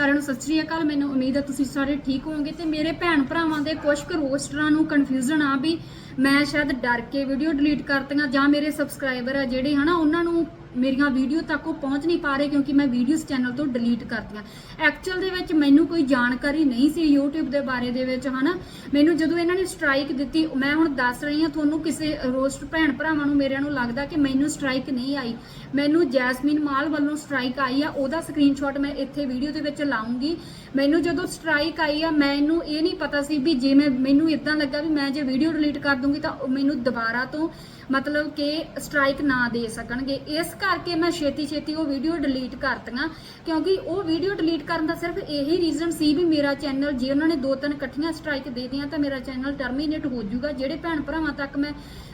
ਸਾਰਿਆਂ ਨੂੰ ਸਤਿ ਸ਼੍ਰੀ ਅਕਾਲ। ਮੈਨੂੰ ਉਮੀਦ ਹੈ ਤੁਸੀਂ ਸਾਰੇ ਠੀਕ ਹੋਵੋਗੇ ਤੇ ਮੇਰੇ ਭੈਣ ਭਰਾਵਾਂ ਦੇ ਕੁਝ ਕੁ ਰੋਸਟਰਾਂ ਨੂੰ ਕਨਫਿਊਜ਼ਨ ਆ ਵੀ ਮੈਂ ਸ਼ਾਇਦ ਡਰ ਕੇ ਵੀਡੀਓ ਡਿਲੀਟ ਕਰਤੀਆਂ ਜਾਂ ਮੇਰੇ ਸਬਸਕ੍ਰਾਈਬਰ ਆ ਜਿਹੜੇ ਹਨਾ, ਉਹਨਾਂ ਨੂੰ ਮੇਰੀਆਂ ਵੀਡੀਓ ਤੱਕ ਉਹ ਪਹੁੰਚ ਨਹੀਂ ਪਾ ਰਹੇ ਕਿਉਂਕਿ ਮੈਂ ਵੀਡੀਓਜ਼ ਚੈਨਲ ਤੋਂ ਡਿਲੀਟ ਕਰਤੀਆਂ। ਐਕਚੁਅਲ ਦੇ ਵਿੱਚ ਮੈਨੂੰ ਕੋਈ ਜਾਣਕਾਰੀ ਨਹੀਂ ਸੀ YouTube ਦੇ ਬਾਰੇ ਦੇ ਵਿੱਚ, ਹਨਾ? ਮੈਨੂੰ ਜਦੋਂ ਇਹਨਾਂ ਨੇ ਸਟ੍ਰਾਈਕ ਦਿੱਤੀ, ਮੈਂ ਹੁਣ ਦੱਸ ਰਹੀ ਹਾਂ, ਤੁਹਾਨੂੰ ਕਿਸੇ ਰੋਸਟ ਭੈਣ ਭਰਾਵਾਂ ਨੂੰ, ਮੇਰਿਆਂ ਨੂੰ ਲੱਗਦਾ ਕਿ ਮੈਨੂੰ ਸਟ੍ਰਾਈਕ ਨਹੀਂ ਆਈ। ਮੈਨੂੰ ਜੈਸਮੀਨ ਮਾਲ ਵੱਲੋਂ ਸਟ੍ਰਾਈਕ ਆਈ ਆ, ਉਹਦਾ ਸਕਰੀਨਸ਼ਾਟ ਮੈਂ ਇੱਥੇ ਵੀਡੀਓ ਦੇ ਵਿੱਚ ਲਾਉਂਗੀ। ਮੈਨੂੰ ਜਦੋਂ ਸਟ੍ਰਾਈਕ ਆਈ ਆ, ਮੈਨੂੰ ਇਹ ਨਹੀਂ ਪਤਾ ਸੀ ਵੀ ਜੇ ਮੈਂ, ਮੈਨੂੰ ਇਦਾਂ ਲੱਗਾ ਵੀ ਮੈਂ ਜੇ ਵੀਡੀਓ ਡਿਲੀਟ ਕਰ ਦੂੰਗੀ ਤਾਂ ਉਹ ਮੈਨੂੰ ਦੁਬਾਰਾ ਤੋਂ ਮਤਲਬ ਕਿ ਸਟ੍ਰਾਈਕ ਨਾ ਦੇ ਸਕਣਗੇ। ਇਸ ਕਰਕੇ ਮੈਂ ਛੇਤੀ ਛੇਤੀ ਉਹ ਵੀਡੀਓ ਡਿਲੀਟ ਕਰਤੀਆਂ, ਕਿਉਂਕਿ ਉਹ ਵੀਡੀਓ ਡਿਲੀਟ ਕਰਨ ਦਾ ਸਿਰਫ ਇਹੀ ਰੀਜ਼ਨ ਸੀ ਵੀ ਮੇਰਾ ਚੈਨਲ ਜੇ ਉਹਨਾਂ ਨੇ ਦੋ ਤਿੰਨ ਇਕੱਠੀਆਂ ਸਟ੍ਰਾਈਕ ਦੇ ਦਿੱਤੀਆਂ ਤਾਂ ਮੇਰਾ ਚੈਨਲ ਟਰਮੀਨੇਟ ਹੋ ਜਾਊਗਾ। ਜਿਹੜੇ ਭੈਣ ਭਰਾਵਾਂ ਤੱਕ ਮੈਂ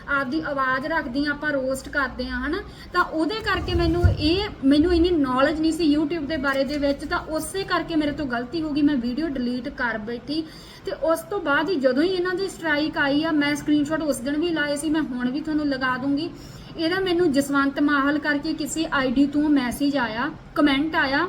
ਆਪਦੀ ਆਵਾਜ਼ ਰੱਖਦੀ ਆ ਆਪਾਂ ਰੋਸਟ ਕਰਦੇ ਆ ਹਨਾ? ਤਾਂ ਉਹਦੇ ਕਰਕੇ ਮੈਨੂੰ ਇਹ, ਮੈਨੂੰ ਇੰਨੀ ਨੌਲੇਜ ਨਹੀਂ ਸੀ YouTube ਦੇ ਬਾਰੇ ਦੇ ਵਿੱਚ, ਤਾਂ ਉਸੇ ਕਰਕੇ ਮੇਰੇ ਤੋਂ ਗਲਤੀ ਹੋ ਗਈ, ਮੈਂ ਵੀਡੀਓ ਡਿਲੀਟ ਕਰ ਬੈਠੀ। ਤੇ ਉਸ ਤੋਂ ਬਾਅਦ ਹੀ ਜਦੋਂ ਹੀ ਇਹਨਾਂ ਦੀ ਸਟ੍ਰਾਈਕ ਆਈ ਆ, ਮੈਂ ਸਕਰੀਨਸ਼ਾਟ ਉਸ ਦਿਨ ਵੀ ਲਾਏ ਸੀ, ਮੈਂ ਹੁਣ ਵੀ ਤੁਹਾਨੂੰ ਲਗਾ ਦੂੰਗੀ। ਇਹਦਾ ਮੈਨੂੰ ਜਸਵੰਤ ਮਾਹਲ ਕਰਕੇ ਕਿਸੇ ਆਈਡੀ ਤੋਂ ਮੈਸੇਜ ਆਇਆ ਕਮੈਂਟ ਆਇਆ।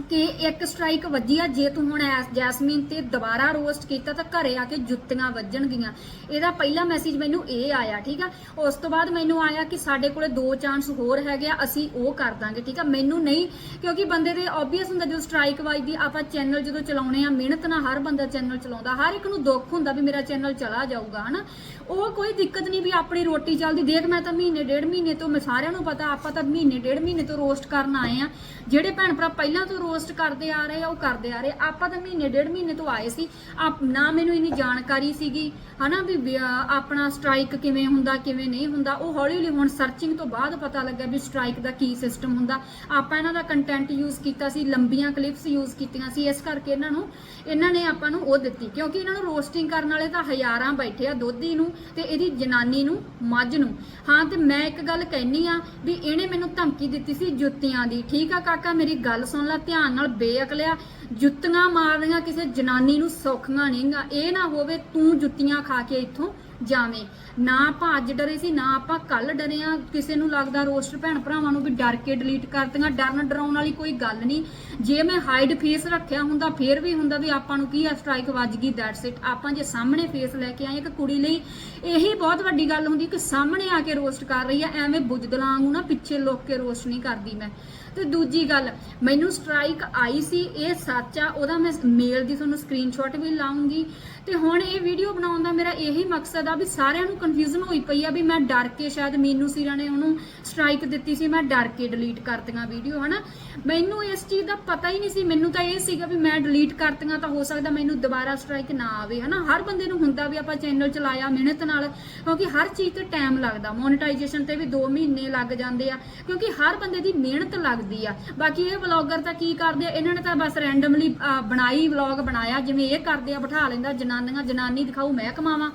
ਕਿ ਇੱਕ ਸਟ੍ਰਾਈਕ ਵੱਜੀ ਆ, ਜੇ ਤੂੰ ਹੁਣ ਜੈਸਮੀਨ ਤੇ ਦੁਬਾਰਾ ਰੋਸਟ ਕੀਤਾ ਤਾਂ ਘਰੇ ਆ ਕੇ ਜੁੱਤੀਆਂ ਵੱਜਣਗੀਆਂ ਇਹਦਾ ਪਹਿਲਾ ਮੈਸੇਜ ਮੈਨੂੰ ਇਹ ਆਇਆ, ਠੀਕ ਆ? ਉਸ ਤੋਂ ਬਾਅਦ ਮੈਨੂੰ ਆਇਆ ਕਿ ਸਾਡੇ ਕੋਲੇ ਦੋ ਚਾਂਸ ਹੋਰ ਹੈਗੇ ਆ, ਅਸੀਂ ਉਹ ਕਰ ਦਾਂਗੇ, ਠੀਕ ਆ? ਮੈਨੂੰ ਨਹੀਂ, ਕਿਉਂਕਿ ਬੰਦੇ ਦੇ ਆਬਵੀਅਸ ਹੁੰਦਾ, ਜਦੋਂ ਸਟ੍ਰਾਈਕ ਵੱਜਦੀ, ਆਪਾਂ ਚੈਨਲ ਜਦੋਂ ਚਲਾਉਣੇ ਆ, ਮਿਹਨਤ ਨਾਲ ਹਰ ਬੰਦਾ ਚੈਨਲ ਚਲਾਉਂਦਾ, ਹਰ ਇੱਕ ਨੂੰ ਦੁੱਖ ਹੁੰਦਾ ਵੀ ਮੇਰਾ ਚੈਨਲ ਚਲਾ ਜਾਊਗਾ, ਹਨਾ? ਉਹ ਕੋਈ ਦਿੱਕਤ ਨਹੀਂ ਵੀ ਆਪਣੀ ਰੋਟੀ ਚੱਲਦੀ, ਦੇਖ ਮੈਂ ਤਾਂ ਮਹੀਨੇ, ਡੇਢ ਮਹੀਨੇ ਤੋਂ ਮੈਂ ਸਾਰਿਆਂ ਨੂੰ ਪਤਾ, ਆਪਾਂ ਤਾਂ ਮਹੀਨੇ, ਡੇਢ ਮਹੀਨੇ ਤੋਂ ਰੋਸਟ ਕਰਨ ਆਏ ਆ, ਜਿਹੜੇ ਭੈਣ ਭਰਾ ਪਹਿਲਾਂ ਤੋਂ ਰੋਸਟ ਕਰਦੇ ਆ ਰਹੇ ਆ, ਉਹ ਕਰਦੇ ਆ ਰਹੇ ਆਪਾਂ ਤਾਂ ਮਹੀਨੇ, ਡੇਢ ਮਹੀਨੇ ਤੋਂ ਆਏ ਸੀ। ਆਪ ਨਾ ਮੈਨੂੰ ਇੰਨੀ ਜਾਣਕਾਰੀ ਸੀਗੀ, ਹਨਾ ਵੀ ਆਪਣਾ ਸਟ੍ਰਾਈਕ ਕਿਵੇਂ ਹੁੰਦਾ, ਕਿਵੇਂ ਨਹੀਂ ਹੁੰਦਾ। ਉਹ ਹੌਲੀ ਹੌਲੀ ਹੁਣ ਸਰਚਿੰਗ ਤੋਂ ਬਾਅਦ ਪਤਾ ਲੱਗਾ ਵੀ ਸਟ੍ਰਾਈਕ ਦਾ ਕੀ ਸਿਸਟਮ ਹੁੰਦਾ। ਆਪਾਂ ਇਹਨਾਂ ਦਾ ਕੰਟੈਂਟ ਯੂਜ਼ ਕੀਤਾ ਸੀ, ਲੰਬੀਆਂ ਕਲਿੱਪਸ ਯੂਜ਼ ਕੀਤੀਆਂ ਸੀ। ਇਸ ਕਰਕੇ ਇਹਨਾਂ ਨੂੰ ਇਹਨਾਂ ਨੇ ਆਪਾਂ ਨੂੰ ਉਹ ਦਿੱਤੀ। ਕਿਉਂਕਿ ਇਹਨਾਂ ਨੂੰ ਰੋਸਟਿੰਗ ਕਰਨ ਵਾਲੇ ਤਾਂ ਹਜ਼ਾਰਾਂ ਬੈਠੇ ਆ, ਦੋਧੀ ਨੂੰ ਤੇ ਇਹਦੀ ਜਨਾਨੀ ਨੂੰ, ਮੱਝ ਨੂੰ। ਹਾਂ ਤੇ ਮੈਂ ਇੱਕ ਗੱਲ ਕਹਿਨੀ ਆ ਵੀ ਇਹਨੇ ਮੈਨੂੰ ਧਮਕੀ ਦਿੱਤੀ ਸੀ ਜੁੱਤੀਆਂ ਦੀ। ਠੀਕ ਆ ਕਾਕਾ, ਮੇਰੀ ਗੱਲ ਸੁਣ ਲੈ, ਧਿਆਨ ਨਾਲ ਬੇਅਕਲਿਆ ਜੁੱਤੀਆਂ ਮਾਰਨੀਆਂ ਕਿਸੇ ਜਨਾਨੀ ਨੂੰ ਸੌਖੀਆਂ ਨਹੀਂਗਾ ਇਹ ਨਾ ਹੋਵੇ ਤੂੰ ਜੁੱਤੀਆਂ ਖਾ ਕੇ ਇੱਥੋਂ ਜਾਵੇ। ਨਾ ਆਪਾਂ ਅੱਜ ਡਰੇ ਸੀ, ਨਾ ਆਪਾਂ ਕੱਲ ਡਰੇ ਆ ਕਿਸੇ ਨੂੰ ਲੱਗਦਾ ਰੋਸਟਰ ਭੈਣ ਭਰਾਵਾਂ ਨੂੰ ਵੀ ਡਰ ਕੇ ਡਿਲੀਟ ਕਰਤੀਆਂ। ਡਰਨ ਡਰਾਉਣ ਵਾਲੀ ਕੋਈ ਗੱਲ ਨਹੀਂ। ਜੇ ਮੈਂ ਹਾਈਡ ਫੇਸ ਰੱਖਿਆ ਹੁੰਦਾ, ਫੇਰ ਵੀ ਹੁੰਦਾ ਵੀ ਆਪਾਂ ਨੂੰ ਕੀ ਆ ਸਟ੍ਰਾਈਕ ਵੱਜ ਗਈ ਦੈਟਸ ਇਟ ਆਪਾਂ ਜੇ ਸਾਹਮਣੇ ਫੇਸ ਲੈ ਕੇ ਆਏ ਇੱਕ ਕੁੜੀ ਲਈ, ਇਹੀ ਬਹੁਤ ਵੱਡੀ ਗੱਲ ਹੁੰਦੀ ਕਿ ਸਾਹਮਣੇ ਆ ਕੇ ਰੋਸਟ ਕਰ ਰਹੀ ਆ, ਐਵੇਂ ਬੁੱਝਦਲਾਂ ਵਾਂਗੂ ਨਾ ਪਿੱਛੇ ਲੁੱਕ ਕੇ ਰੋਸਟ ਨਹੀਂ ਕਰਦੀ ਮੈਂ। ਤੇ ਦੂਜੀ ਗੱਲ, ਮੈਨੂੰ ਸਟ੍ਰਾਈਕ ਆਈ ਸੀ, ਇਹ ਸੱਚ ਆ, ਉਹਦਾ ਮੈਂ ਮੇਲ ਦੀ ਤੁਹਾਨੂੰ ਸਕਰੀਨਸ਼ਾਟ ਵੀ ਲਾਉਂਗੀ। ਤੇ ਹੁਣ ਇਹ ਵੀਡੀਓ ਬਣਾਉਣ ਦਾ ਮੇਰਾ ਇਹੀ ਮਕਸਦ ਆ ਵੀ ਸਾਰਿਆਂ ਨੂੰ ਕਨਫਿਊਜ਼ਨ ਹੋਈ ਪਈ ਆ ਵੀ ਮੈਂ ਡਰ ਕੇ ਸ਼ਾਇਦ ਮੀਨੂ ਸੀਰਾ ਨੇ ਉਹਨੂੰ ਸਟ੍ਰਾਈਕ ਦਿੱਤੀ ਸੀ, ਮੈਂ ਡਰ ਕੇ ਡਿਲੀਟ ਕਰਤੀਆਂ ਵੀਡੀਓ ਹਨਾ? ਮੈਨੂੰ ਇਸ ਚੀਜ਼ ਦਾ ਪਤਾ ਹੀ ਨਹੀਂ ਸੀ, ਮੈਨੂੰ ਤਾਂ ਇਹ ਸੀਗਾ ਵੀ ਮੈਂ ਡਿਲੀਟ ਕਰਤੀਆਂ ਤਾਂ ਹੋ ਸਕਦਾ ਮੈਨੂੰ ਦੁਬਾਰਾ ਸਟ੍ਰਾਈਕ ਨਾ ਆਵੇ, ਹਨਾ? ਹਰ ਬੰਦੇ ਨੂੰ ਹੁੰਦਾ ਵੀ ਆਪਾਂ ਚੈਨਲ ਚਲਾਇਆ ਮਿਹਨਤ ਨਾਲ, ਕਿਉਂਕਿ ਹਰ ਚੀਜ਼ ਤੇ ਟਾਈਮ ਲੱਗਦਾ। ਮੋਨੇਟਾਈਜੇਸ਼ਨ ਤੇ ਵੀ 2 ਮਹੀਨੇ ਲੱਗ ਜਾਂਦੇ ਆ, ਕਿਉਂਕਿ ਹਰ ਬੰਦੇ ਦੀ ਮਿਹਨਤ ਲੱਗਦੀ ਆ। ਬਾਕੀ ਇਹ ਵਲੌਗਰ ਤਾਂ ਕੀ ਕਰਦੇ ਆ, ਇਹਨਾਂ ਨੇ ਤਾਂ ਬਸ ਰੈਂਡਮਲੀ ਬਣਾਈ ਵਲੌਗ ਬਣਾਇਆ, ਜਿਵੇਂ ਇਹ ਕਰਦੇ ਆ, ਬਿਠਾ ਲੈਂਦਾ ਜਨਾ ਜਨਾਨੀਆਂ, ਜਨਾਨੀ ਦਿਖਾਊ, ਮੈਂ ਕਮਾਵਾਂ।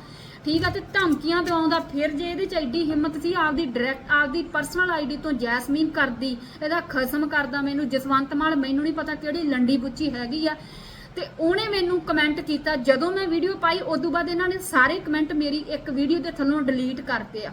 ਠੀਕ ਆ, ਤੇ ਧਮਕੀਆਂ ਦਿਵਾਉਂਦਾ ਫਿਰ ਜੇ ਇਹਦੇ ਚ ਐਡੀ ਹਿੰਮਤ ਸੀ, ਆਪਦੀ ਡਾਇਰੈਕਟ ਆਪਦੀ ਪਰਸਨਲ ਆਈਡੀ ਤੋਂ ਜੈਸਮੀਨ ਕਰਦੀ, ਇਹਦਾ ਖਸਮ ਕਰਦਾ ਮੈਨੂੰ, ਜਸਵੰਤ ਮਾਲ ਮੈਨੂੰ ਨਹੀਂ ਪਤਾ ਕਿਹੜੀ ਲੰਡੀ ਬੁੱਚੀ ਹੈਗੀ ਆ। ਤੇ ਉਹਨੇ ਮੈਨੂੰ ਕਮੈਂਟ ਕੀਤਾ, ਜਦੋਂ ਮੈਂ ਵੀਡੀਓ ਪਾਈ, ਉਦੋਂ ਬਾਅਦ ਇਹਨਾਂ ਨੇ ਸਾਰੇ ਕਮੈਂਟ ਮੇਰੀ ਇੱਕ ਵੀਡੀਓ ਦੇ ਥੱਲੋਂ ਡਿਲੀਟ ਕਰਤੇ ਆ।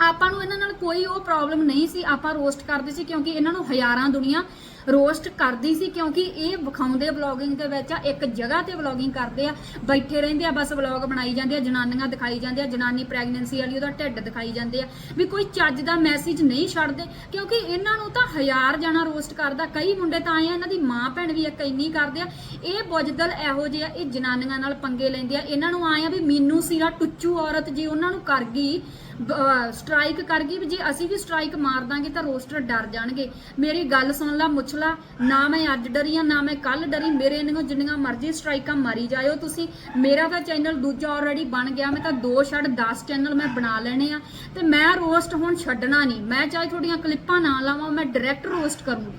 ਆਪਾਂ ਨੂੰ ਇਹਨਾਂ ਨਾਲ ਕੋਈ ਉਹ ਪ੍ਰੋਬਲਮ ਨਹੀਂ ਸੀ, ਆਪਾਂ ਰੋਸਟ ਕਰਦੇ ਸੀ, ਕਿਉਂਕਿ ਇਹਨਾਂ ਨੂੰ ਹਜ਼ਾਰਾਂ ਦੁਨੀਆ ਰੋਸਟ ਕਰਦੀ ਸੀ ਕਿਉਂਕਿ ਇਹ ਵਿਖਾਉਂਦੇ ਵਲੌਗਿੰਗ ਦੇ ਵਿੱਚ ਆ, ਇੱਕ ਜਗ੍ਹਾ ਤੇ ਵਲੌਗਿੰਗ ਕਰਦੇ ਆ, ਬੈਠੇ ਰਹਿੰਦੇ ਆ, ਬਸ ਵਲੌਗ ਬਣਾਈ ਜਾਂਦੇ ਆ, ਜਨਾਨੀਆਂ ਦਿਖਾਈ ਜਾਂਦੇ ਆ, ਜਨਾਨੀ ਪ੍ਰੈਗਨੈਂਸੀ ਵਾਲੀ ਉਹਦਾ ਢਿੱਡ ਦਿਖਾਈ ਜਾਂਦੇ ਆ, ਵੀ ਕੋਈ ਚੱਜ ਦਾ ਮੈਸੇਜ ਨਹੀਂ ਛੱਡਦੇ, ਕਿਉਂਕਿ ਇਹਨਾਂ ਨੂੰ ਤਾਂ ਹਜ਼ਾਰ ਜਣਾ ਰੋਸਟ ਕਰਦਾ, ਕਈ ਮੁੰਡੇ ਤਾਂ ਆਏ ਆ, ਇਹਨਾਂ ਦੀ ਮਾਂ ਭੈਣ ਵੀ ਇੱਕ ਇੰਨੀ ਕਰਦੇ ਆ, ਇਹ ਬੁੱਝਦਲ ਇਹੋ ਜਿਹੇ ਆ, ਇਹ ਜਨਾਨੀਆਂ ਨਾਲ ਪੰਗੇ ਲੈਂਦੇ ਆ, ਇਹਨਾਂ ਨੂੰ ਆਏ ਆ ਵੀ ਮੀਨੂ ਸੀਰਾ ਟੁੱਚੂ ਔਰਤ ਜੇ ਉਹਨਾਂ ਨੂੰ ਕਰ ਗਈ ਸਟ੍ਰਾਈਕ ਕਰ ਗਈ ਵੀ ਜੇ ਅਸੀਂ ਵੀ ਸਟ੍ਰਾਈਕ ਮਾਰ ਦਾਂਗੇ ਤਾਂ ਰੋਸਟਰ ਡਰ ਜਾਣਗੇ। ਮੇਰੀ ਗੱਲ ਸੁਣ ਲਾ ਮੁੱਛਲਾ ਨਾ ਮੈਂ ਅੱਜ ਡਰੀ ਆ, ਨਾ ਮੈਂ ਕੱਲ ਡਰੀ। ਮੇਰੇ ਨੂੰ ਜਿੰਨੀਆਂ ਮਰਜ਼ੀ ਸਟ੍ਰਾਈਕਾਂ ਮਾਰੀ ਜਾਇਓ ਤੁਸੀਂ। ਮੇਰਾ ਤਾਂ ਚੈਨਲ ਦੂਜਾ ਆਲਰੇਡੀ ਬਣ ਗਿਆ, ਮੈਂ ਤਾਂ ਦੋ ਛੱਡ 10 ਚੈਨਲ ਮੈਂ ਬਣਾ ਲੈਣੇ ਆ। ਤੇ ਮੈਂ ਰੋਸਟ ਹੁਣ ਛੱਡਣਾ ਨਹੀਂ। ਮੈਂ ਚਾਹੇ ਤੁਹਾਡੀਆਂ ਕਲਿੱਪਾਂ ਨਾ ਲਾਵਾਂ, ਮੈਂ ਡਾਇਰੈਕਟ ਰੋਸਟ ਕਰੂੰਗੀ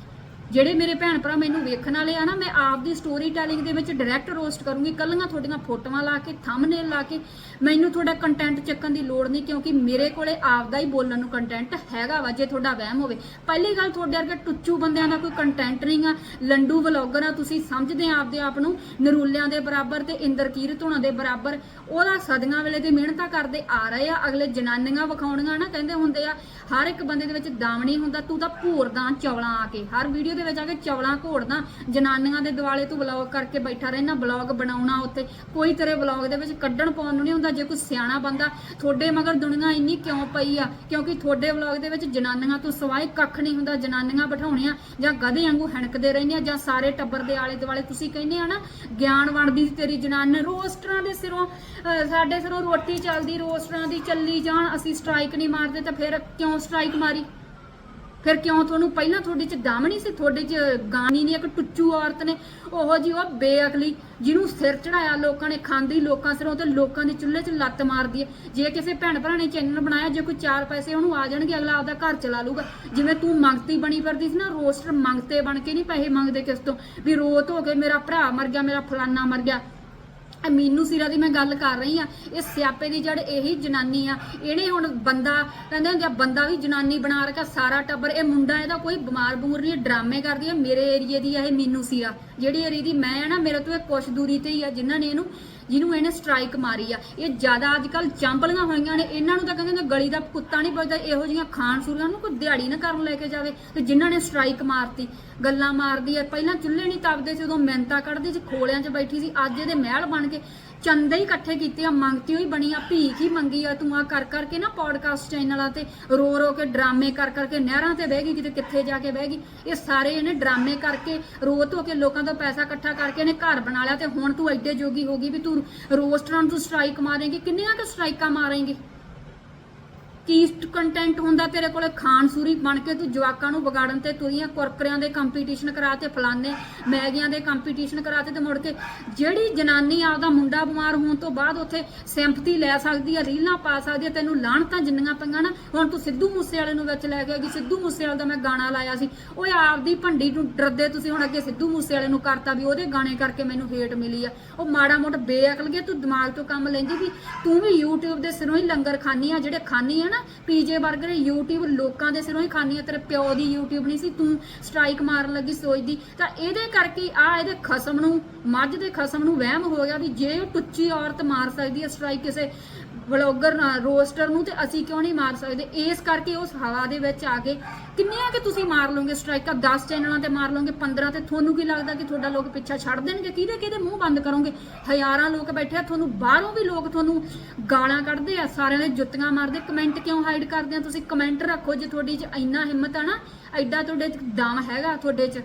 ਜਿਹੜੇ ਮੇਰੇ ਭੈਣ ਭਰਾ ਮੈਨੂੰ ਵੇਖਣ ਵਾਲੇ ਆ ਨਾ, ਮੈਂ ਆਪ ਦੀ ਸਟੋਰੀ ਟੈਲਿੰਗ ਦੇ ਵਿੱਚ ਡਾਇਰੈਕਟ ਰੋਸਟ ਕਰੂੰਗੀ। ਕੱਲੀਆਂ ਤੁਹਾਡੀਆਂ ਫੋਟੋਆਂ ਲਾ ਕੇ ਥੰਬਨੇਲ ਲਾ ਕੇ, ਮੈਨੂੰ ਤੁਹਾਡਾ ਕੰਟੈਂਟ ਚੱਕਣ ਦੀ ਲੋੜ ਨਹੀਂ, ਕਿਉਂਕਿ ਮੇਰੇ ਕੋਲੇ ਆਪ ਦਾ ਹੀ ਬੋਲਣ ਨੂੰ ਕੰਟੈਂਟ ਹੈਗਾ ਵਾ, ਜੇ ਤੁਹਾਡਾ ਵਹਿਮ ਹੋਵੇ। ਪਹਿਲੀ ਗੱਲ ਤੁਹਾਡੇ ਵਰਗੇ ਟੁੱਚੂ ਬੰਦਿਆਂ ਦਾ ਕੋਈ ਕੰਟੈਂਟ ਨਹੀਂ ਆ। ਲੰਡੂ ਵਲੌਗਰ ਆ, ਤੁਸੀਂ ਸਮਝਦੇ ਆ ਆਪਦੇ ਆਪ ਨੂੰ, ਨਰੂਲਿਆਂ ਦੇ ਬਰਾਬਰ ਤੇ ਇੰਦਰ ਇੰਦਰਕੀਰਤ ਹੋਣਾ ਦੇ ਬਰਾਬਰ। ਉਹਦਾ ਸਦੀਆਂ ਵੇਲੇ ਦੇ ਮਿਹਨਤਾਂ ਕਰਦੇ ਆ ਰਹੇ ਆ, ਅਗਲੇ ਜਨਾਨੀਆਂ ਵਿਖਾਉਣੀਆਂ ਨਾ, ਕਹਿੰਦੇ ਹੁੰਦੇ ਆ, ਹਰ ਇੱਕ ਬੰਦੇ ਦੇ ਵਿੱਚ ਦਾਮ ਹੁੰਦਾ, ਤੂੰ ਤਾਂ ਭੂਰਦਾਂ ਚੌਲਾਂ ਆ ਕੇ, ਹਰ ਵੀਡੀਓ ਦੇ ਦੇ ਵਿੱਚ ਆ ਕੇ ਚਵਲਾਂ ਘੋੜਦਾ ਜਨਾਨੀਆਂ ਦੇ ਦਿਵਾਲੇ ਤੂੰ ਵਲੌਗ ਕਰਕੇ ਬੈਠਾ ਰਹਿਣਾ ਵਲੌਗ ਬਣਾਉਣਾ ਉੱਤੇ ਕੋਈ ਤੇਰੇ ਵਲੌਗ ਦੇ ਵਿੱਚ ਕੱਢਣ ਪਾਉਣ ਨੂੰ ਨਹੀਂ ਹੁੰਦਾ, ਜੇ ਕੋਈ ਸਿਆਣਾ ਬੰਦਾ ਤੁਹਾਡੇ ਮਗਰ ਦੁਨੀਆ ਇੰਨੀ ਕਿਉਂ ਪਈ ਆ? ਕਿਉਂਕਿ ਤੁਹਾਡੇ ਵਲੌਗ ਦੇ ਵਿੱਚ ਜਨਾਨੀਆਂ ਤੋਂ ਸਿਵਾਏ ਕੱਖ ਨਹੀਂ ਹੁੰਦਾ, ਜਨਾਨੀਆਂ ਬਿਠਾਉਣੀਆਂ ਜਾਂ ਗਧੇ ਵਾਂਗੂ ਹਣਕਦੇ ਰਹਿੰਦੇ ਆ ਜਾਂ ਸਾਰੇ ਟੱਬਰ ਦੇ ਆਲੇ ਦੁਆਲੇ। ਤੁਸੀਂ ਕਹਿੰਦੇ ਆ ਨਾ, ਗਿਆਨ ਵੰਡਦੀ ਤੇਰੀ ਜਨਾਨ, ਰੋਸਟਰਾਂ ਦੇ ਸਿਰੋਂ ਸਾਡੇ ਸਿਰੋਂ ਰੋਟੀ ਚੱਲਦੀ, ਰੋਸਟਰਾਂ ਦੀ ਚੱਲੀ ਜਾਣ, ਅਸੀਂ ਸਟ੍ਰਾਈਕ ਨਹੀਂ ਮਾਰਦੇ ਤਾਂ ਫਿਰ ਕਿਉਂ ਸਟ੍ਰਾਈਕ ਮਾਰੀ? ਫਿਰ ਕਿਉਂ ਤੁਹਾਨੂੰ ਪਹਿਲਾਂ ਤੁਹਾਡੇ ਚ ਦਮ ਨਹੀਂ ਸੀ? ਤੁਹਾਡੇ ਚ ਗਾਣੀ ਨਹੀਂ, ਇੱਕ ਟੁੱਚੂ ਔਰਤ ਨੇ, ਉਹੋ ਜੀ ਉਹ ਬੇਅਕਲੀ, ਜਿਹਨੂੰ ਸਿਰ ਚੜਾਇਆ ਲੋਕਾਂ ਨੇ, ਖਾਂਦੀ ਲੋਕਾਂ ਸਿਰੋਂ ਤੇ ਲੋਕਾਂ ਦੇ ਚੁੱਲ੍ਹੇ 'ਚ ਲੱਤ ਮਾਰਦੀ ਹੈ। ਜੇ ਕਿਸੇ ਭੈਣ ਭਰਾ ਨੇ ਚੈਨਲ ਬਣਾਇਆ, ਜੇ ਕੋਈ ਚਾਰ ਪੈਸੇ ਉਹਨੂੰ ਆ ਜਾਣਗੇ, ਅਗਲਾ ਆਪਦਾ ਘਰ ਚਲਾ ਲੂਗਾ ਜਿਵੇਂ ਤੂੰ ਮੰਗਤੀ ਬਣੀ ਫਿਰਦੀ ਸੀ ਨਾ, ਰੋਸਟਰ ਮੰਗਤੇ ਬਣ ਕੇ ਨਹੀਂ ਪੈਸੇ ਮੰਗਦੇ ਕਿਸ ਤੋਂ? ਵੀ ਰੋਤ ਹੋ ਕੇ ਮੇਰਾ ਭਰਾ ਮਰ ਗਿਆ, ਮੇਰਾ ਫਲਾਨਾ ਮਰ ਗਿਆ। ਇਹ ਮੀਨੂ ਸਿਰਾ ਦੀ ਮੈਂ ਗੱਲ ਕਰ ਰਹੀ ਆ ਇਹ ਸਿਆਪੇ ਦੀ ਜੜ ਇਹੀ ਜਨਾਨੀ ਆ। ਇਹਨੇ ਹੁਣ ਬੰਦਾ, ਕਹਿੰਦੇ ਹੁੰਦੇ ਆ, ਬੰਦਾ ਵੀ ਜਨਾਨੀ ਬਣਾ ਰੱਖਿਆ, ਸਾਰਾ ਟੱਬਰ, ਇਹ ਮੁੰਡਾ ਇਹਦਾ ਕੋਈ ਬਿਮਾਰ ਬਮੂਰ ਨਹੀਂ, ਇਹ ਡਰਾਮੇ ਕਰਦੀ ਆ। ਮੇਰੇ ਏਰੀਏ ਦੀ ਆ ਇਹ ਮੀਨੂ ਸਿਰਾ। ਜਿਹੜੀ ਏਰੀਏ ਦੀ ਮੈਂ ਆ ਨਾ, ਮੇਰੇ ਤੋਂ ਇਹ ਕੁਛ ਦੂਰੀ ਤੇ ਹੀ ਆ, ਜਿਨ੍ਹਾਂ ਨੇ ਇਹਨੂੰ ਜਿਹਨੂੰ ਇਹਨੇ ਸਟ੍ਰਾਈਕ ਮਾਰੀ ਆ। ਇਹ ਜ਼ਿਆਦਾ ਅੱਜ ਕੱਲ ਚਾਂਪਲੀਆਂ ਹੋਈਆਂ ਨੇ। ਇਹਨਾਂ ਨੂੰ ਤਾਂ ਕਹਿੰਦੇ ਨੇ ਗਲੀ ਦਾ ਕੁੱਤਾ ਨਹੀਂ ਬਚਦਾ ਇਹੋ ਜਿਹੀਆਂ ਖਾਨ ਸੂਰੀਆਂ ਨੂੰ ਕੋਈ ਦਿਹਾੜੀ ਨਾ ਕਰਨ ਲੈ ਕੇ ਜਾਵੇ। ਤੇ ਜਿਨ੍ਹਾਂ ਨੇ ਸਟ੍ਰਾਈਕ ਮਾਰਤੀ, ਗੱਲਾਂ ਮਾਰਦੀ ਆ। ਪਹਿਲਾਂ ਚੁੱਲ੍ਹੇ ਨਹੀਂ ਤਪਦੇ ਸੀ, ਉਦੋਂ ਮਿੰਤਾ ਕੱਢਦੀ ਸੀ, ਖੋਲਿਆਂ 'ਚ ਬੈਠੀ ਸੀ। ਅੱਜ ਇਹਦੇ ਮਹਿਲ ਬਣ ਕੇ ਚੰਦੇ ਹੀ ਇਕੱਠੇ ਕੀਤੇ ਆ ਮੰਗਤੀ ਹੋਈ ਬਣੀ ਆ, ਭੀਖ ਹੀ ਮੰਗੀ ਆ, ਤੂੰ ਆ ਕਰ ਕਰਕੇ ਨਾ ਪੋਡਕਾਸਟ ਚੈਨਲਾਂ ਤੇ ਰੋ ਰੋ ਕੇ ਡਰਾਮੇ ਕਰ ਕਰਕੇ ਨਹਿਰਾਂ ਤੇ ਬਹਿ ਗਈ, ਕਿਤੇ ਕਿੱਥੇ ਜਾ ਕੇ ਬਹਿ ਗਈ। ਇਹ ਸਾਰੇ ਇਹਨੇ ਡਰਾਮੇ ਕਰਕੇ ਰੋ ਧੋ ਕੇ ਲੋਕਾਂ ਤੋਂ ਪੈਸਾ ਇਕੱਠਾ ਕਰਕੇ ਇਹਨੇ ਘਰ ਬਣਾ ਲਿਆ ਤੇ ਹੁਣ ਤੂੰ ਐਡੇ ਜੋਗੀ ਹੋ ਗਈ ਵੀ ਤੂੰ ਰੋਸਟਰਾਂ ਨੂੰ ਤੂੰ ਸਟ੍ਰਾਈਕ ਮਾਰੇਂਗੀ, ਕਿੰਨੀਆਂ ਕਿ ਸਟ੍ਰਾਈਕਾਂ ਮਾਰੇਂਗੀ? ਕੀ ਕੰਟੈਂਟ ਹੁੰਦਾ ਤੇਰੇ ਕੋਲੇ? ਖਾਣ ਸੂਰੀ ਬਣ ਕੇ ਤੂੰ ਜਵਾਕਾਂ ਨੂੰ ਵਿਗਾੜਨ ਤੇ ਤੁਰੀਆਂ, ਕੁਰਕਰਿਆਂ ਦੇ ਕੰਪੀਟੀਸ਼ਨ ਕਰਾ ਤੇ ਫਲਾਣੇ ਮੈਗੀਆਂ ਦੇ ਕੰਪੀਟੀਸ਼ਨ ਕਰਾ ਤੇ ਮੁੜ ਕੇ ਜਿਹੜੀ ਜਨਾਨੀ ਆਪਦਾ ਮੁੰਡਾ ਬਿਮਾਰ ਹੋਣ ਤੋਂ ਬਾਅਦ ਉੱਥੇ ਸਿੰਪਥੀ ਲੈ ਸਕਦੀ ਆ, ਰੀਲਾਂ ਪਾ ਸਕਦੀ ਆ, ਤੈਨੂੰ ਲਾਹਣਤਾਂ ਜਿੰਨੀਆਂ ਪਈਆਂ ਨਾ, ਹੁਣ ਤੂੰ ਸਿੱਧੂ ਮੂਸੇ ਵਾਲੇ ਨੂੰ ਵਿੱਚ ਲੈ ਕੇ ਗਈ ਸਿੱਧੂ ਮੂਸੇ ਵਾਲੇ ਦਾ ਮੈਂ ਗਾਣਾ ਲਾਇਆ ਸੀ। ਓਏ, ਆਪਦੀ ਭੰਡੀ ਨੂੰ ਡਰਦੇ ਤੁਸੀਂ ਹੁਣ ਅੱਗੇ ਸਿੱਧੂ ਮੂਸੇ ਵਾਲੇ ਨੂੰ ਕਰਤਾ ਵੀ ਉਹਦੇ ਗਾਣੇ ਕਰਕੇ ਮੈਨੂੰ ਹੇਟ ਮਿਲੀ ਆ। ਉਹ ਮਾੜਾ ਮੋਟਾ ਬੇਅਕਲ ਗਿਆ, ਤੂੰ ਦਿਮਾਗ ਤੋਂ ਕੰਮ ਲੈਂਦੀ ਵੀ ਤੂੰ ਵੀ YouTube ਦੇ ਸਿਰੋਂ ਹੀ ਲੰਗਰ ਖਾਨੀ ਆ, ਜਿਹੜੇ ਖਾਨੀ ਆ ਨਾ ਪੀਜੇ 버ਗਰ YouTube ਲੋਕਾਂ ਦੇ ਸਿਰੋਂ ਹੀ ਖਾਨੀ ਆ, ਤੇਰੇ ਪਿਓ ਦੀ YouTube ਨਹੀਂ ਸੀ, ਤੂੰ ਸਟ੍ਰਾਈਕ ਮਾਰਨ ਲੱਗੀ ਸੋਚਦੀ। ਤਾਂ ਇਹਦੇ ਕਰਕੇ ਆ ਇਹਦੇ ਖਸਮ ਨੂੰ, ਮੱਝ ਦੇ ਖਸਮ ਨੂੰ ਵਹਿਮ ਹੋ ਗਿਆ ਵੀ ਜੇ ਟੁੱਚੀ ਔਰਤ ਮਾਰ ਸਕਦੀ ਹੈ ਸਟ੍ਰਾਈਕ ਕਿਸੇ ਵਲੌਗਰ ਰੋਸਟਰ ਨੂੰ, ਤੇ ਅਸੀਂ ਕਿਉਂ ਨਹੀਂ ਮਾਰ ਸਕਦੇ? ਇਸ ਕਰਕੇ ਉਸ ਹਵਾ ਦੇ ਵਿੱਚ ਆ ਕੇ ਕਿੰਨੀਆਂ ਕਿ ਤੁਸੀਂ ਮਾਰ ਲਓਗੇ ਸਟ੍ਰਾਈਕਾਂ 10 ਚੈਨਲਾਂ ਤੇ ਮਾਰ ਲਓਗੇ 15 ਤੇ ਤੁਹਾਨੂੰ ਕੀ ਲੱਗਦਾ ਕਿ ਤੁਹਾਡਾ ਲੋਕ ਪਿੱਛਾ ਛੱਡ ਦੇਣਗੇ? ਕਿਹਦੇ ਕਿਹਦੇ ਮੂੰਹ ਬੰਦ ਕਰੋਗੇ? ਹਜ਼ਾਰਾਂ ਲੋਕ ਬੈਠੇ ਆ, ਤੁਹਾਨੂੰ ਬਾਹਰੋਂ ਵੀ ਲੋਕ ਤੁਹਾਨੂੰ ਗਾਲਾਂ ਕੱਢਦੇ ਆ, ਸਾਰਿਆਂ ਦੇ ਜੁੱਤੀਆਂ ਮਾਰਦੇ, ਕਮੈਂਟ ਕਿਉਂ ਹਾਈਡ ਕਰਦੇ ਆ? ਤੁਸੀਂ ਕਮੈਂਟ ਰੱਖੋ ਜੇ ਤੁਹਾਡੀ 'ਚ ਇੰਨਾ ਹਿੰਮਤ ਆ ਨਾ, ਐਡਾ ਤੁਹਾਡੇ 'ਚ ਦਮ ਹੈਗਾ ਤੁਹਾਡੇ 'ਚ।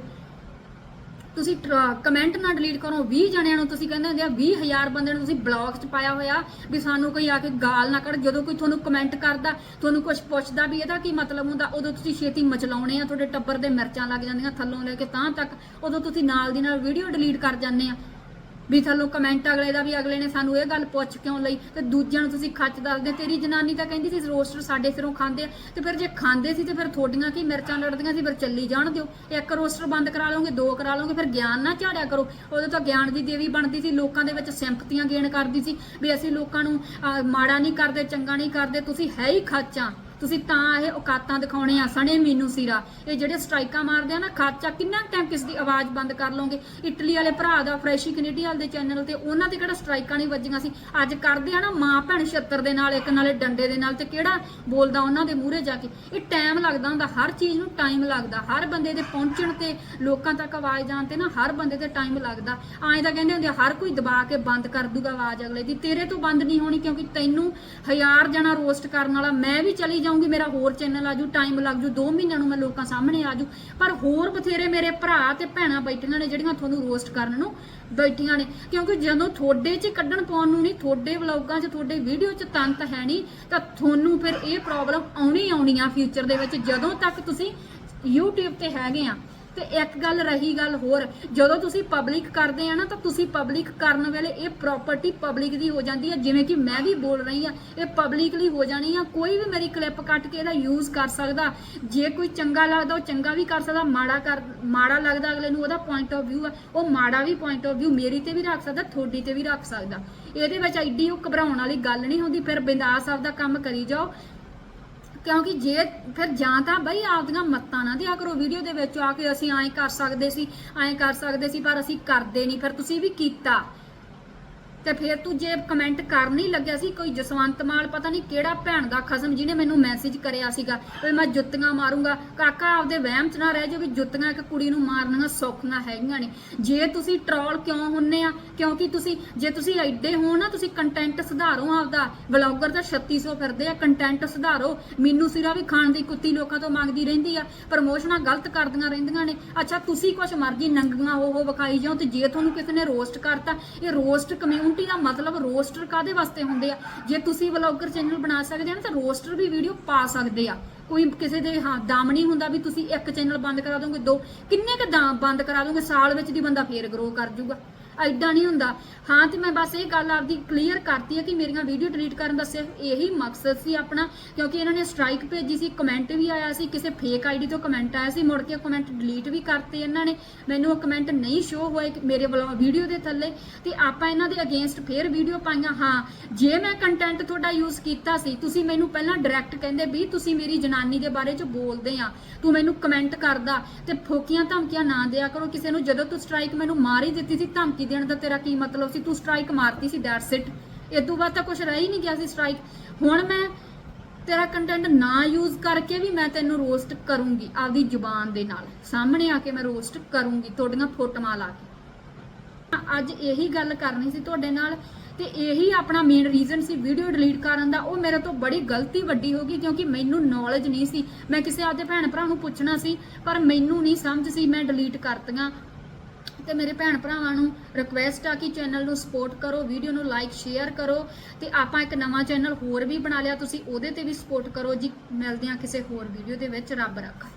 ਤੁਸੀਂ ਕਮੈਂਟ ਨਾ ਡਿਲੀਟ ਕਰੋ 20 ਜਣਿਆਂ ਨੂੰ ਤੁਸੀਂ ਕਹਿੰਦੇ ਹੁੰਦੇ ਆ 20000 ਬੰਦੇ ਨੂੰ ਤੁਸੀਂ ਬਲੌਗ 'ਚ ਪਾਇਆ ਹੋਇਆ ਵੀ ਸਾਨੂੰ ਕੋਈ ਆ ਕੇ ਗਾਲ ਨਾ ਕੱਢ, ਜਦੋਂ ਕੋਈ ਤੁਹਾਨੂੰ ਕਮੈਂਟ ਕਰਦਾ, ਤੁਹਾਨੂੰ ਕੁਝ ਪੁੱਛਦਾ ਵੀ ਇਹਦਾ ਕੀ ਮਤਲਬ ਹੁੰਦਾ, ਉਦੋਂ ਤੁਸੀਂ ਛੇਤੀ ਮਚਲਾਉਣੇ ਆ, ਤੁਹਾਡੇ ਟੱਬਰ ਦੇ ਮਿਰਚਾਂ ਲੱਗ ਜਾਂਦੀਆਂ ਥੱਲੋਂ ਲੈ ਕੇ ਤਾਂ ਤੱਕ, ਉਦੋਂ ਤੁਸੀਂ ਨਾਲ ਦੀ ਨਾਲ ਵੀਡੀਓ ਡਿਲੀਟ ਕਰ ਜਾਂਦੇ ਆ। ਵੀ ਥੱਲੋਂ ਕਮੈਂਟ ਅਗਲੇ ਦਾ ਵੀ ਅਗਲੇ ਨੇ ਸਾਨੂੰ ਇਹ ਗੱਲ ਪੁੱਛ ਕਿਉਂ ਲਈ ਤੇ ਦੂਜਿਆਂ ਨੂੰ ਤੁਸੀਂ ਖੱਚ ਦੱਸਦੇ ਤੇਰੀ ਜਨਾਨੀ ਤਾਂ ਕਹਿੰਦੀ ਸੀ ਰੋਸਟਰ ਸਾਡੇ ਸਿਰੋਂ ਖਾਂਦੇ ਆ। ਤੇ ਫਿਰ ਜੇ ਖਾਂਦੇ ਸੀ ਤੇ ਫਿਰ ਥੋਡੀਆਂ ਕੀ ਮਿਰਚਾਂ ਲੜਦੀਆਂ ਸੀ, ਫਿਰ ਚੱਲੀ ਜਾਣ ਦਿਓ। ਇੱਕ ਰੋਸਟਰ ਬੰਦ ਕਰਾ ਲਓਗੇ, ਦੋ ਕਰਾ ਲਓਗੇ, ਫਿਰ ਗਿਆਨ ਨਾ ਝਾੜਿਆ ਕਰੋ। ਉਦੋਂ ਤਾਂ ਗਿਆਨ ਦੀ ਦੇਵੀ ਬਣਦੀ ਸੀ, ਲੋਕਾਂ ਦੇ ਵਿੱਚ ਸਿੰਪਤੀਆਂ ਗੇਨ ਕਰਦੀ ਸੀ ਵੀ ਅਸੀਂ ਲੋਕਾਂ ਨੂੰ ਮਾੜਾ ਨਹੀਂ ਕਰਦੇ, ਚੰਗਾ ਨਹੀਂ ਕਰਦੇ, ਤੁਸੀਂ ਹੈ ਹੀ ਖਾਚਾਂ ਤੁਸੀਂ ਤਾਂ ਇਹ ਔਕਾਤਾਂ ਦਿਖਾਉਣੇ ਆ, ਸਣੇ ਮੀਨੂ ਸੀਰਾ। ਇਹ ਜਿਹੜੇ ਸਟ੍ਰਾਈਕਾਂ ਮਾਰਦੇ ਆ ਨਾ ਖਾਚਾ ਕਿੰਨਾ ਟਾਈਮ ਕਿਸ ਦੀ ਆਵਾਜ਼ ਬੰਦ ਕਰ ਲਓਗੇ? ਇਟਲੀ ਵਾਲੇ ਭਰਾ ਦਾ, ਫਰੈਸ਼ੀ ਕੈਨੇਡੀ ਵਾਲੇ ਦੇ ਚੈਨਲ ਤੇ ਉਹਨਾਂ ਤੇ ਕਿਹੜਾ ਸਟ੍ਰਾਈਕਾਂ ਨਹੀਂ ਵੱਜੀਆਂ ਸੀ? ਅੱਜ ਕਰਦੇ ਆ ਨਾ ਮਾਂ ਭੈਣ ਛੱਤਰ ਦੇ ਨਾਲ, ਇੱਕ ਨਾਲੇ ਡੰਡੇ ਦੇ ਨਾਲ ਤੇ ਕਿਹੜਾ ਬੋਲਦਾ ਉਹਨਾਂ ਦੇ ਮੂਹਰੇ ਜਾ ਕੇ? ਇਹ ਟਾਈਮ ਲੱਗਦਾ ਹੁੰਦਾ, ਹਰ ਚੀਜ਼ ਨੂੰ ਟਾਈਮ ਲੱਗਦਾ। ਹਰ ਬੰਦੇ ਦੇ ਪਹੁੰਚਣ ਤੇ ਲੋਕਾਂ ਤੱਕ ਆਵਾਜ਼ ਜਾਣ ਤੇ ਨਾ ਹਰ ਬੰਦੇ ਤੇ ਟਾਈਮ ਲੱਗਦਾ। ਐਂ ਤਾਂ ਕਹਿੰਦੇ ਹੁੰਦੇ ਹਰ ਕੋਈ ਦਬਾ ਕੇ ਬੰਦ ਕਰ ਦੂਗਾ ਆਵਾਜ਼ ਅਗਲੇ ਦੀ। ਤੇਰੇ ਤੋਂ ਬੰਦ ਨਹੀਂ ਹੋਣੀ ਕਿਉਂਕਿ ਤੈਨੂੰ ਹਜ਼ਾਰ ਜਣਾ ਰੋਸਟ ਕਰਨ ਵਾਲਾ, ਮੈਂ ਵੀ ਚਲੀ ਜਾਊਂਗੀ, ਮੇਰਾ ਹੋਰ ਚੈਨਲ ਆਜੂ ਟਾਈਮ ਲੱਗ ਜੂ 2 ਮਹੀਨਿਆਂ ਨੂੰ ਮੈਂ ਲੋਕਾਂ ਸਾਹਮਣੇ ਆਜੂ ਪਰ ਹੋਰ ਬਥੇਰੇ ਮੇਰੇ ਭਰਾ ਤੇ ਭੈਣਾਂ ਬੈਠੀਆਂ ਨੇ ਜਿਹੜੀਆਂ ਤੁਹਾਨੂੰ ਰੋਸਟ ਕਰਨ ਨੂੰ ਬੈਠੀਆਂ ਨੇ। ਕਿਉਂਕਿ ਜਦੋਂ ਤੁਹਾਡੇ 'ਚ ਕੱਢਣ ਪਾਉਣ ਨੂੰ ਨਹੀਂ, ਤੁਹਾਡੇ ਵਲੌਗਾਂ 'ਚ, ਤੁਹਾਡੇ ਵੀਡੀਓ 'ਚ ਤੰਤ ਹੈ ਨਹੀਂ, ਤਾਂ ਤੁਹਾਨੂੰ ਫਿਰ ਇਹ ਪ੍ਰੋਬਲਮ ਆਉਣੀ ਆਉਣੀ ਆ ਫਿਊਚਰ ਦੇ ਵਿੱਚ, ਜਦੋਂ ਤੱਕ ਤੁਸੀਂ YouTube ਤੇ ਹੈਗੇ ਆ। ਤੇ ਇੱਕ ਗੱਲ ਰਹੀ ਗੱਲ ਹੋਰ, ਜਦੋਂ ਤੁਸੀਂ ਪਬਲਿਕ ਕਰਦੇ ਆ ਨਾ, ਤਾਂ ਤੁਸੀਂ ਪਬਲਿਕ ਕਰਨ ਵੇਲੇ ਇਹ ਪ੍ਰਾਪਰਟੀ ਪਬਲਿਕ ਦੀ ਹੋ ਜਾਂਦੀ ਹੈ ਜਿਵੇਂ ਕਿ ਮੈਂ ਵੀ ਬੋਲ ਰਹੀ ਆ, ਇਹ ਪਬਲਿਕਲੀ ਹੋ ਜਾਣੀ ਆ, ਕੋਈ ਵੀ ਮੇਰੀ ਕਲਿੱਪ ਕੱਟ ਕੇ ਇਹਦਾ ਯੂਜ਼ ਕਰ ਸਕਦਾ, ਜੇ ਕੋਈ ਚੰਗਾ ਲੱਗਦਾ, ਉਹ ਚੰਗਾ ਵੀ ਕਰ ਸਕਦਾ, ਮਾੜਾ ਕਰ, ਮਾੜਾ ਲੱਗਦਾ ਅਗਲੇ ਨੂੰ, ਉਹਦਾ ਪੁਆਇੰਟ ਆਫ View ਆ, ਉਹ ਮਾੜਾ ਵੀ ਪੁਆਇੰਟ ਆਫ View ਮੇਰੀ ਤੇ ਵੀ ਰੱਖ ਸਕਦਾ, ਤੁਹਾਡੀ ਤੇ ਵੀ ਰੱਖ ਸਕਦਾ। ਇਹਦੇ ਵਿੱਚ ਐਡੀ ਉਹ ਘਬਰਾਉਣ ਵਾਲੀ ਗੱਲ ਨਹੀਂ ਹੁੰਦੀ, ਫਿਰ ਬਿੰਦਾਸ ਆਪਦਾ ਕੰਮ ਕਰੀ ਜਾਓ ਕਿਉਂਕਿ ਜੇ ਫਿਰ ਜਾਂ ਤਾਂ ਬਈ ਆਪਦੀਆਂ ਮੱਤਾਂ ਨਾ ਦਿਆ ਕਰੋ ਵੀਡੀਓ ਦੇ ਵਿੱਚ ਆ ਕੇ ਅਸੀਂ ਐਂ ਕਰ ਸਕਦੇ ਸੀ, ਐਂ ਕਰ ਸਕਦੇ ਸੀ, ਪਰ ਅਸੀਂ ਕਰਦੇ ਨਹੀਂ। ਫਿਰ ਤੁਸੀਂ ਵੀ ਕੀਤਾ। ਤੇ ਫਿਰ ਤੂੰ ਜੇ ਕਮੈਂਟ ਕਰਨ ਹੀ ਲੱਗਿਆ ਸੀ, ਕੋਈ ਜਸਵੰਤ ਮਾਲ, ਪਤਾ ਨਹੀਂ ਕਿਹੜਾ ਭੈਣ ਦਾ ਖਸਮ ਜਿਹਨੇ ਮੈਨੂੰ ਮੈਸੇਜ ਕਰਿਆ ਸੀਗਾ ਵੀ ਮੈਂ ਜੁੱਤੀਆਂ ਮਾਰੂੰਗਾ। ਕਾਕਾ ਆਪਦੇ ਵਹਿਮ ਚ ਨਾ ਰਹਿ ਜਾਓ ਵੀ ਜੁੱਤੀਆਂ ਇੱਕ ਕੁੜੀ ਨੂੰ ਮਾਰਨੀਆਂ ਸੌਖੀਆਂ ਹੈਗੀਆਂ ਨੇ। ਜੇ ਤੁਸੀਂ ਟਰੋਲ ਕਿਉਂ ਹੁੰਨੇ ਆ? ਕਿਉਂਕਿ ਤੁਸੀਂ, ਜੇ ਤੁਸੀਂ ਐਡੇ ਹੋ ਨਾ, ਤੁਸੀਂ ਕੰਟੈਂਟ ਸੁਧਾਰੋ ਆਪਦਾ। ਵਲੌਗਰ ਤਾਂ 3600 ਫਿਰਦੇ ਆ ਕੰਟੈਂਟ ਸੁਧਾਰੋ। ਮੈਨੂੰ ਸਿਰਾ ਵੀ ਖਾਣ ਦੀ ਕੁੱਤੀ ਲੋਕਾਂ ਤੋਂ ਮੰਗਦੀ ਰਹਿੰਦੀ ਆ। ਪ੍ਰਮੋਸ਼ਨਾਂ ਗਲਤ ਕਰਦੀਆਂ ਰਹਿੰਦੀਆਂ ਨੇ। ਅੱਛਾ, ਤੁਸੀਂ ਕੁਛ ਮਰਜ਼ੀ ਨੰਗੀਆਂ ਉਹ ਵਿਖਾਈ ਜਾਓ ਤੇ ਜੇ ਤੁਹਾਨੂੰ ਕਿਸੇ ਨੇ ਰੋਸਟ ਕਰਤਾ, ਇਹ ਰੋਸਟ ਕਮਿਊਨਿਟੀ ਦਾ ਮਤਲਬ ਰੋਸਟਰ ਕਾਦੇ ਵਾਸਤੇ ਹੁੰਦੇ ਆ? ਜੇ ਤੁਸੀਂ ਵਲੌਗਰ ਚੈਨਲ ਬਣਾ ਸਕਦੇ ਆ ਨਾ, ਤਾਂ ਰੋਸਟਰ ਵੀ ਵੀਡੀਓ ਪਾ ਸਕਦੇ ਆ। ਕੋਈ ਕਿਸੇ ਦੇ, ਹਾਂ, ਦਮ ਨਹੀਂ ਹੁੰਦਾ ਵੀ ਤੁਸੀਂ ਇੱਕ ਚੈਨਲ ਬੰਦ ਕਰਾ ਦੋਗੇ, ਦੋ। ਕਿੰਨੇ ਕ ਦਮ ਬੰਦ ਕਰਾ ਦੋਗੇ? ਸਾਲ ਵਿੱਚ ਦੀ ਬੰਦਾ ਫੇਰ ਗਰੋ ਕਰ ਜਾਊਗਾ ਐਡਾ ਨਹੀਂ ਹੁੰਦਾ। ਹਾਂ ਤੇ ਮੈਂ ਬਸ ਇਹ ਗੱਲ ਆਪਦੀ ਕਲੀਅਰ ਕਰਤੀ ਹੈ ਕਿ ਮੇਰੀਆਂ ਵੀਡੀਓ ਡਿਲੀਟ ਕਰਨ ਦਾ ਸਿਰਫ ਇਹੀ ਮਕਸਦ ਸੀ ਆਪਣਾ, ਕਿਉਂਕਿ ਇਹਨਾਂ ਨੇ ਸਟ੍ਰਾਈਕ ਭੇਜੀ ਸੀ ਕਮੈਂਟ ਵੀ ਆਇਆ ਸੀ, ਕਿਸੇ ਫੇਕ ਆਈਡੀ ਤੋਂ ਕਮੈਂਟ ਆਇਆ ਸੀ, ਮੁੜ ਕੇ ਕਮੈਂਟ ਡਿਲੀਟ ਵੀ ਕਰਤੇ ਇਹਨਾਂ ਨੇ। ਮੈਨੂੰ ਉਹ ਕਮੈਂਟ ਨਹੀਂ ਸ਼ੋ ਹੋਏ ਮੇਰੇ ਵੱਲੋਂ ਵੀਡੀਓ ਦੇ ਥੱਲੇ। ਤੇ ਆਪਾਂ ਇਹਨਾਂ ਦੇ ਅਗੇਂਸਟ ਫੇਰ ਵੀਡੀਓ ਪਾਈਆਂ। ਹਾਂ, ਜੇ ਮੈਂ ਕੰਟੈਂਟ ਤੁਹਾਡਾ ਯੂਜ਼ ਕੀਤਾ ਸੀ, ਤੁਸੀਂ ਮੈਨੂੰ ਪਹਿਲਾਂ ਡਾਇਰੈਕਟ ਕਹਿੰਦੇ ਵੀ ਤੁਸੀਂ ਮੇਰੀ ਜਨਾਨੀ ਦੇ ਬਾਰੇ ਚ ਬੋਲਦੇ ਆ, ਤੂੰ ਮੈਨੂੰ ਕਮੈਂਟ ਕਰਦਾ ਤੇ ਫੋਕੀਆਂ ਧਮਕੀਆਂ ਨਾ ਦਿਆ ਕਰੋ। ਕਿਸੇ ਨੂੰ ਜਦੋਂ ਤੂੰ ਸਟ੍ਰਾਈਕ ਮੈਨੂੰ ਮਾਰ ਹੀ ਦਿੱਤੀ ਸੀ, ਧਮਕੀ ਦੇਣ ਦਾ ਤੇਰਾ ਕੀ ਮਤਲਬ ਸੀ? ਤੂੰ ਸਟ੍ਰਾਈਕ ਮਾਰਤੀ ਸੀ ਦੈਟਸ ਇਟ ਇਦੋਂ ਬਾਅਦ ਤਾਂ ਕੁਝ ਰਹਿ ਹੀ ਨਹੀਂ ਗਿਆ ਸੀ ਸਟ੍ਰਾਈਕ ਹੁਣ ਮੈਂ ਤੇਰਾ ਕੰਟੈਂਟ ਨਾ ਯੂਜ਼ ਕਰਕੇ ਵੀ ਮੈਂ ਤੈਨੂੰ ਰੋਸਟ ਕਰੂੰਗੀ ਆਪਦੀ ਜ਼ੁਬਾਨ ਦੇ ਨਾਲ। ਸਾਹਮਣੇ ਆ ਕੇ ਮੈਂ ਰੋਸਟ ਕਰੂੰਗੀ ਤੁਹਾਡੀਆਂ ਫੋਟੋਆਂ ਲਾ ਕੇ। ਅੱਜ ਇਹੀ ਗੱਲ ਕਰਨੀ ਸੀ ਤੁਹਾਡੇ ਨਾਲ ਤੇ ਇਹੀ ਆਪਣਾ ਮੇਨ ਰੀਜ਼ਨ ਸੀ ਵੀਡੀਓ ਡਿਲੀਟ ਕਰਨ ਦਾ। ਉਹ ਮੇਰੇ ਤੋਂ ਬੜੀ ਗਲਤੀ ਵੱਡੀ ਹੋ ਗਈ ਕਿਉਂਕਿ ਮੈਨੂੰ ਨੌਲੇਜ ਨਹੀਂ ਸੀ। ਮੈਂ ਕਿਸੇ ਆਪਦੇ ਭੈਣ ਭਰਾ ਨੂੰ ਪੁੱਛਣਾ ਸੀ, ਪਰ ਮੈਨੂੰ ਨਹੀਂ ਸਮਝ ਸੀ ਮੈਂ ਡਿਲੀਟ ਕਰਤੀਆਂ। ਤੇ ਮੇਰੇ ਭੈਣ ਭਰਾਵਾਂ ਨੂੰ ਰਿਕੁਐਸਟ ਆ ਕਿ ਚੈਨਲ ਨੂੰ ਸਪੋਰਟ ਕਰੋ ਵੀਡੀਓ ਨੂੰ ਲਾਈਕ ਸ਼ੇਅਰ ਕਰੋ ਤੇ ਆਪਾਂ ਇੱਕ ਨਵਾਂ ਚੈਨਲ ਹੋਰ ਵੀ ਬਣਾ ਲਿਆ, ਤੁਸੀਂ ਉਹਦੇ ਤੇ ਵੀ ਸਪੋਰਟ ਕਰੋ ਜੀ, ਮਿਲਦੇ ਹਾਂ ਕਿਸੇ ਹੋਰ ਵੀਡੀਓ ਦੇ ਵਿੱਚ, ਰੱਬ ਰੱਖਾ।